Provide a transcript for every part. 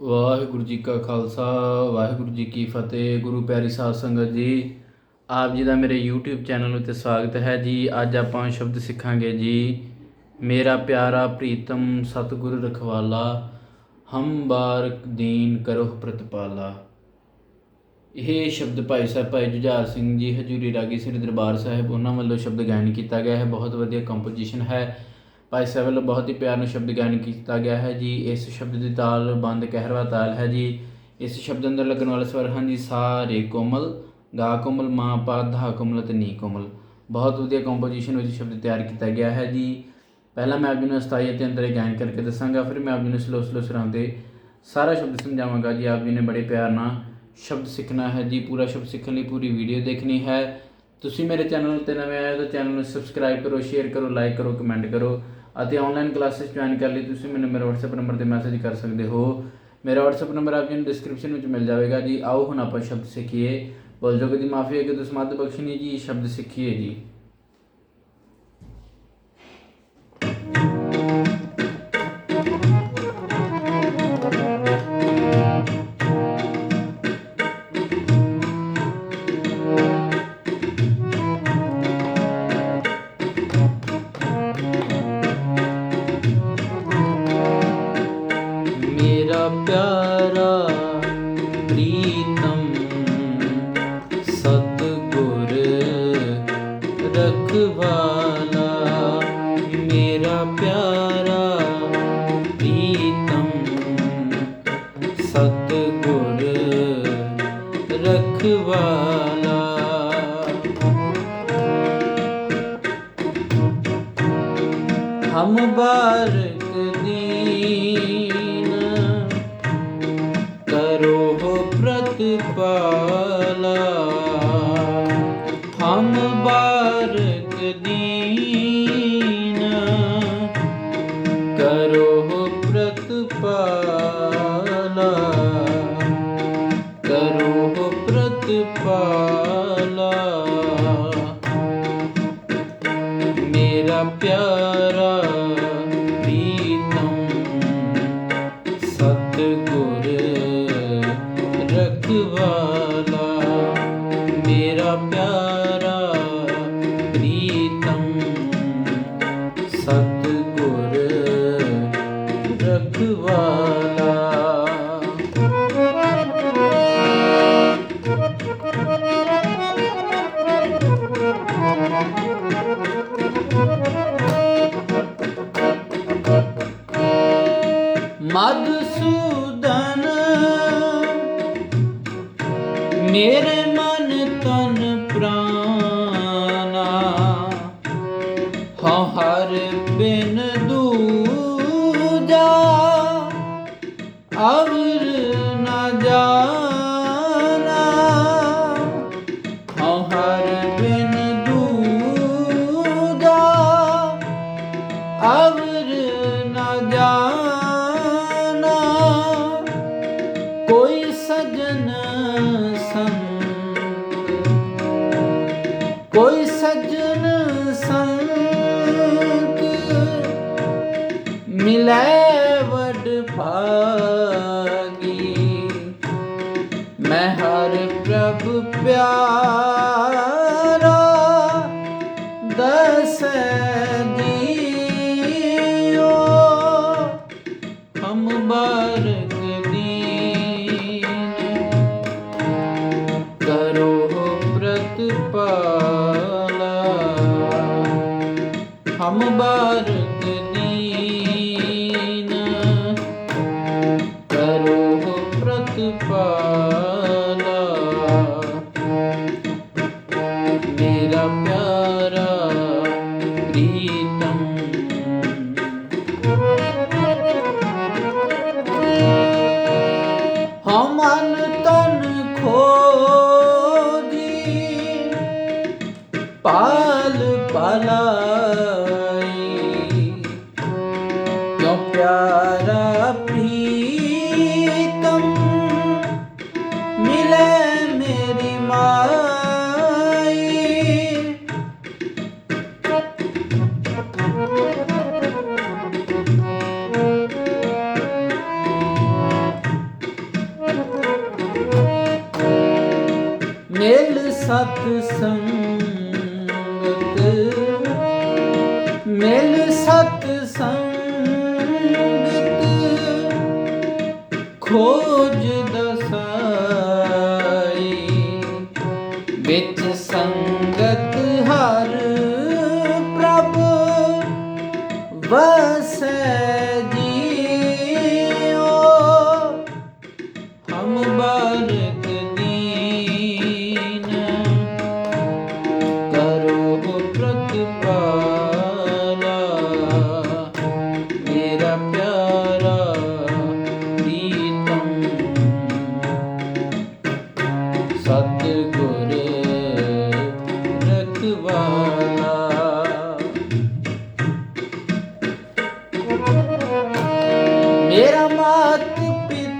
ਵਾਹਿਗੁਰੂ ਜੀ ਕਾ ਖਾਲਸਾ, ਵਾਹਿਗੁਰੂ ਜੀ ਕੀ ਫਤਿਹ, ਗੁਰੂ ਪਿਆਰੀ ਸਾਧ ਸੰਗਤ ਜੀ। ਆਪ ਜੀ ਦਾ ਮੇਰੇ YouTube ਚੈਨਲ ਉੱਤੇ ਸਵਾਗਤ ਹੈ ਜੀ। ਅੱਜ ਆਪਾਂ ਸ਼ਬਦ ਸਿੱਖਾਂਗੇ ਜੀ, ਮੇਰਾ ਪਿਆਰਾ ਪ੍ਰੀਤਮ ਸਤਿਗੁਰ ਰਖਵਾਲਾ, ਹਮ ਬਾਰਕ ਦੀਨ ਕਰੋ ਪ੍ਰਤਪਾਲਾ। ਇਹ ਸ਼ਬਦ ਭਾਈ ਸਾਹਿਬ, ਭਾਈ ਜੁਝਾਰ ਸਿੰਘ ਜੀ ਹਜੂਰੀ ਰਾਗੀ ਸ੍ਰੀ ਦਰਬਾਰ ਸਾਹਿਬ, ਉਹਨਾਂ ਵੱਲੋਂ ਸ਼ਬਦ ਗਾਇਨ ਕੀਤਾ ਗਿਆ ਹੈ। ਬਹੁਤ ਵਧੀਆ ਕੰਪੋਜੀਸ਼ਨ ਹੈ। ਭਾਈ ਸਾਹਿਬ ਵੱਲੋਂ ਬਹੁਤ ਹੀ ਪਿਆਰ ਨਾਲ ਸ਼ਬਦ ਗਾਇਨ ਕੀਤਾ ਗਿਆ ਹੈ ਜੀ। ਇਸ ਸ਼ਬਦ ਦੀ ਤਾਲ ਬੰਦ ਕਹਿਰਵਾ ਤਾਲ ਹੈ ਜੀ। ਇਸ ਸ਼ਬਦ ਅੰਦਰ ਲੱਗਣ ਵਾਲੇ ਸਵਰ ਹਨ ਜੀ ਸਾ ਕੋਮਲ, ਗਾ ਕੋਮਲ, ਮਾ ਪਾ ਧਾ ਕੋਮਲ ਤੇ ਨੀ ਕੋਮਲ। ਬਹੁਤ ਵਧੀਆ ਕੰਪੋਜੀਸ਼ਨ ਵਿੱਚ ਸ਼ਬਦ ਤਿਆਰ ਕੀਤਾ ਗਿਆ ਹੈ ਜੀ। ਪਹਿਲਾਂ ਮੈਂ ਆਪ ਜੀ ਨੂੰ ਅਸਥਾਈ ਅਤੇ ਅੰਤਰੇ ਗਾਇਨ ਕਰਕੇ ਦੱਸਾਂਗਾ, ਫਿਰ ਮੈਂ ਆਪ ਜੀ ਨੂੰ ਸਲੋ ਸਲੋ ਸੁਰਾਂ ਤੇ ਸਾਰਾ ਸ਼ਬਦ ਸਮਝਾਵਾਂਗਾ ਜੀ। ਆਪ ਜੀ ਨੇ ਬੜੇ ਪਿਆਰ ਨਾਲ ਸ਼ਬਦ ਸਿੱਖਣਾ ਹੈ ਜੀ। ਪੂਰਾ ਸ਼ਬਦ ਸਿੱਖਣ ਲਈ ਪੂਰੀ ਵੀਡੀਓ ਦੇਖਣੀ ਹੈ। ਤੁਸੀਂ ਮੇਰੇ ਚੈਨਲ ਉੱਤੇ ਨਵੇਂ ਆਏ ਹੋ ਤਾਂ ਚੈਨਲ ਨੂੰ ਸਬਸਕ੍ਰਾਈਬ ਕਰੋ ਸ਼ੇਅਰ ਕਰੋ ਲਾਈਕ ਕਰੋ ਕਮੈਂਟ ਕਰੋ ਅਤੇ ਆਨਲਾਈਨ ਕਲਾਸਿਸ ਜੁਆਇਨ ਕਰ ਲਈ ਤੁਸੀਂ ਮੈਨੂੰ ਮੇਰੇ WhatsApp ਨੰਬਰ ਤੇ ਮੈਸੇਜ ਕਰ ਸਕਦੇ ਹੋ। ਮੇਰਾ WhatsApp ਨੰਬਰ ਆਪ ਜੀ ਨੂੰ ਡਿਸਕ੍ਰਿਪਸ਼ਨ ਵਿੱਚ ਮਿਲ ਜਾਵੇਗਾ ਜੀ। ਆਓ ਹੁਣ ਆਪਾਂ ਸ਼ਬਦ ਸਿੱਖੀਏ। ਬੋਲ ਜੋ ਦੀ ਮਾਫੀ ਹੈ ਕਿ ਤੁਸੀਂ ਮੱਧ ਬਖਸ਼ਣੀ ਜੀ ਸ਼ਬਦ ਸਿੱਖੀਏ ਜੀ। ਪਿਆਰਾ ਪ੍ਰੀਤਮ ਸਤਿਗੁਰ ਰਖਵਾਲਾ। ਹਮ ਬਾਰਕ ਦੀਨ ਕਰੋ ਹੋ ਪ੍ਰਤਪਾਲਾ। ਹਮ ਬਾਰਕ ਦੀਨ ਰਖਵਾਲਾ ਮੇਰਾ ਪਿਆਰਾ ਪ੍ਰੀਤਮ ਸਤਿਗੁਰ ਰਖਵਾਲਾ ਮਧੂਸੂਦਨ ਮੇਰੇ ਮਨ ਤਨ ਪ੍ਰਾਨਾ। ਹਉ ਹਰ ਬਿਨ ਦੂਜਾ ਅਵਰ ਨ ਜਾਣਾ। ਹਉ ਹਰ ਬਿਨ ਦੂਜਾ ਅਵਰ ਪ੍ਰਤਪਾਲਾ ਮੇਰਾ ਪਿਆਰਾ ਪ੍ਰੀਤਮ ਹਮ ਮਨ ਤਨ ਖੋਜੀ ਪਾਲ ਪਲਾਈ ਕਿਉ ਖੋਜ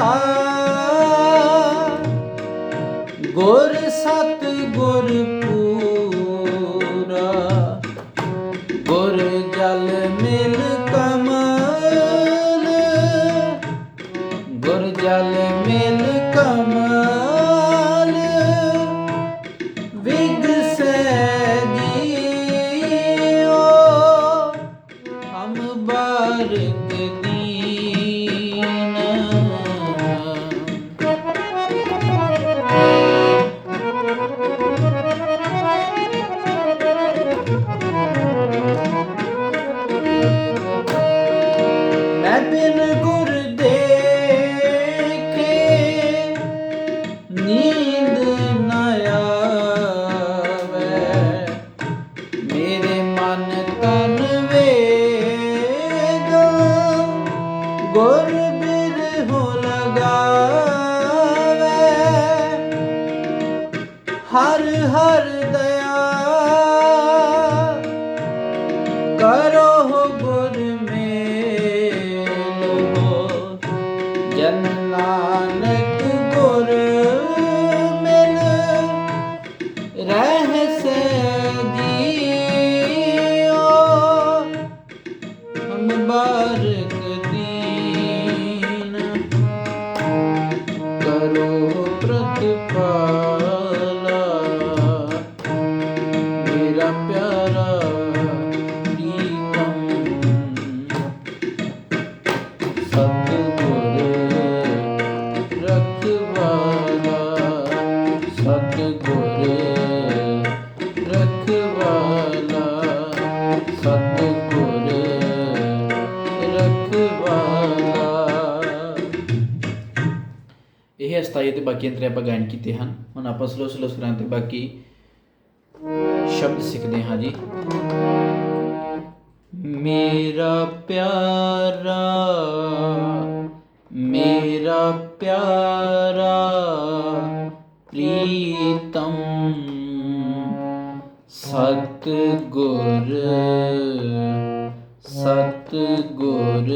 ਪਿਤਾ ਗੁਰ ਸਤ ਗੁਰ ਪੂਰਾ। ਗੁਰ ਜਲ ਮਿਲ ਕਮਲ। ਗੁਰ ਜਲ ਮਿਲ ਕਮਲ। ਵਿਗਸੈ ਜੀਓ ਹਮ ਬਾਰਕ ਇਹ ਤੇ ਬਾਕੀ ਅੰਤਰੇ ਆਪਾਂ ਗਾਇਨ ਕੀਤੇ ਹਨ ਹੁਣ ਆਪਾਂ ਸਲੋ ਸਲੋ ਸੁਰਾਂ ਤੇ ਬਾਕੀ ਸ਼ਬਦ ਸਿੱਖਦੇ ਹਾਂ ਜੀ ਮੇਰਾ ਪਿਆਰਾ ਮੇਰਾ ਪਿਆਰਾ ਪ੍ਰੀਤਮ ਸਤ ਗੁਰ ਸਤ ਗੁਰ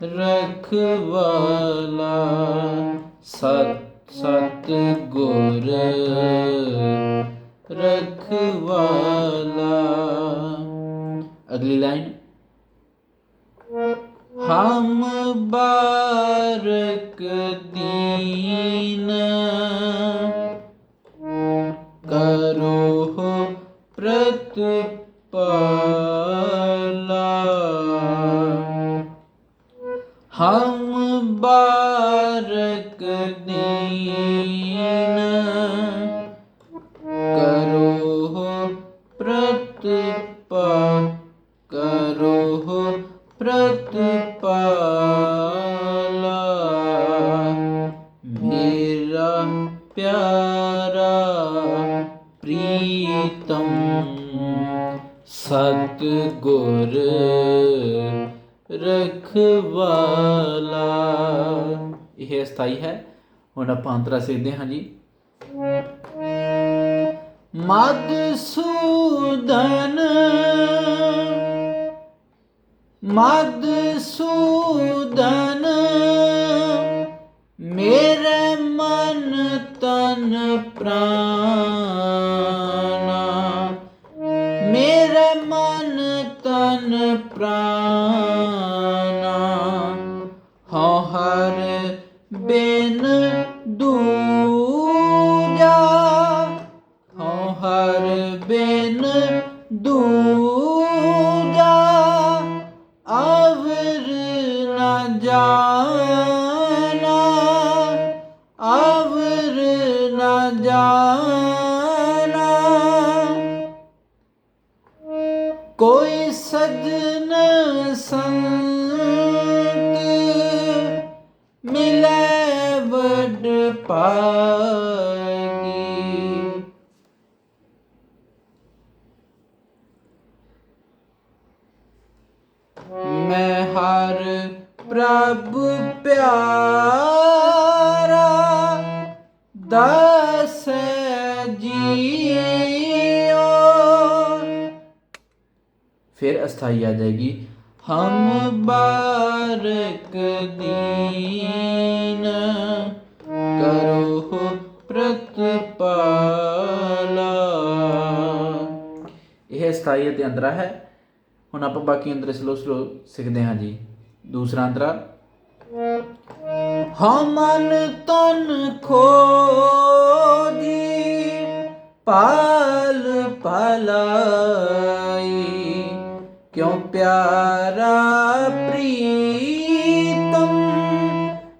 ਰਖਵਾਲਾ ਸਤ ਸਤ ਗੁਰ मुबारक दीन करो हो प्रतिपा करो हो प्रतिपाला। मेरा प्यारा प्रीतम सतगुर ਰਖਵਾਲਾ। ਇਹ ਸਥਾਈ ਹੈ। ਹੁਣ ਆਪਾਂ ਅੰਤਰਾ ਸਿੱਖਦੇ ਹਾਂ ਜੀ। ਮਦਸੂਦਨ ਮਦਸੂਦਨ ਮੇਰੇ ਮਨ ਤਨ ਪ੍ਰਾਣਾ। ਮੇਰੇ ਮਨ ਤਨ ਪ੍ਰਾਣਾ। ਹਰ ਪ੍ਰਭ ਪਿਆਰਾ ਦਸ ਜੀਓ। ਫਿਰ ਅਸਥਾਈ ਆ ਜਾਏਗੀ, ਹਮ ਬਾਰਕ ਦੀਨ ਕਰੋ ਪ੍ਰਤਪਾਲਾ। ਇਹ ਅਸਥਾਈ ਅਤੇ ਅੰਤਰਾ ਹੈ। ਹੁਣ ਆਪਾਂ ਬਾਕੀ ਅੰਦਰ ਸਲੋ ਸਲੋ ਸਿੱਖਦੇ ਹਾਂ ਜੀ। ਦੂਸਰਾ ਅੰਤਰਾ ਹਮਨ ਤਨ ਖੋਜੀ ਪਾਲ ਪਲਾਈ। ਕਿਉ ਪਿਆਰਾ ਪ੍ਰੀਤਮ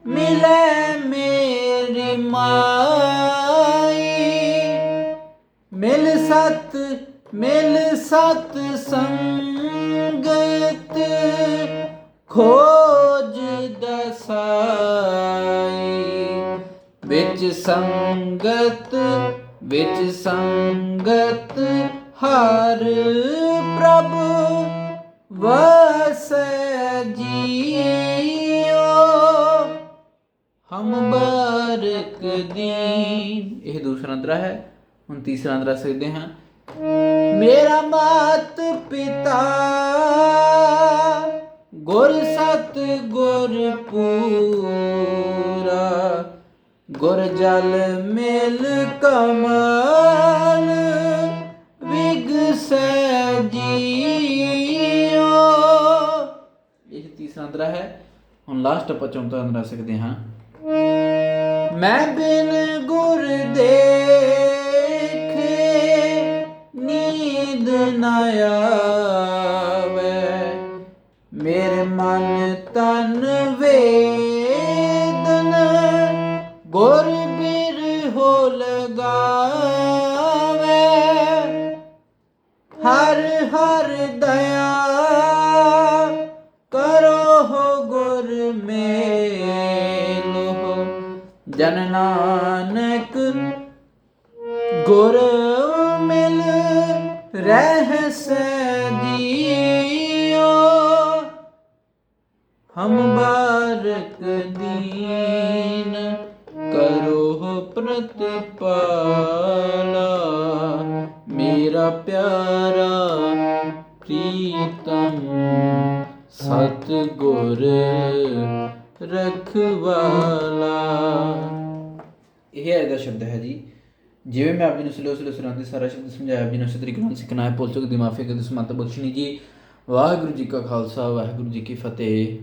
ਮਿਲੇ ਮੇਰੀ ਮਾਈ? ਮਿਲ ਸਤ ਮਿਲ ਸਤ ਸੰਗ ਖੋਜ ਦਸਾਈ। ਵਿੱਚ ਸੰਗਤ ਵਿੱਚ ਸੰਗਤ, ਹਰ ਪ੍ਰਭ ਵਸ ਜੀਓ। ਹਮ ਬਾਰਕ ਦੀਨ ਇਹ ਦੂਸਰਾ ਅੰਤਰਾ ਹੈ, ਹੁਣ ਤੀਸਰਾ ਅੰਤਰਾ ਸਿੱਖਦੇ ਹਾਂ। ਮੇਰਾ ਮਾਤ ਪਿਤਾ, ਗੁਰ ਸਤ ਗੁਰ ਪੂਰਾ, ਗੁਰ ਜਲ ਮਿਲ ਕਮਲ ਵਿਗਸੈ ਜੀਓ ਇਹ ਤੀਸਰਾ ਅੰਤਰਾ ਹੈ। ਹੁਣ ਲਾਸਟ ਆਪਾਂ ਚੌਥਾ ਅੰਤਰਾ ਸਿੱਖਦੇ ਹਾਂ। ਮੈਂ ਬਿਨ ਗੁਰ ਦੇਖੇ ਨਾ ਆਵੇ। ਮੇਰੇ ਮਨ ਤਨ ਵੇਦਨ ਗੁਰ ਪ੍ਰਤਪਾਲਾ, ਮੇਰਾ ਪਿਆਰਾ ਪ੍ਰੀਤਮ ਸਤ ਗੁਰ ਰਖਵਾਲਾ। ਇਹ ਇਹਦਾ ਸ਼ਬਦ ਹੈ ਜੀ। ਜਿਵੇਂ ਮੈਂ ਆਪ ਜੀ ਨੂੰ ਸਲੋ ਸਲੋ ਸੁਣਾਉਂਦੇ ਸਾਰਾ ਸ਼ਬਦ ਸਮਝਾਇਆ, ਆਪ ਜੀ ਨੂੰ ਉਸੇ ਤਰੀਕੇ ਨਾਲ ਸਿੱਖਣਾ ਹੈ। ਭੁੱਲ ਚੁੱਕ ਦੀ ਮਾਫੀ ਕਦੇ ਸਮਾਤ ਬਖਸ਼ਣੀ ਜੀ। ਵਾਹਿਗੁਰੂ ਜੀ ਕਾ ਖਾਲਸਾ, ਵਾਹਿਗੁਰੂ ਜੀ ਕੀ ਫਤਿਹ।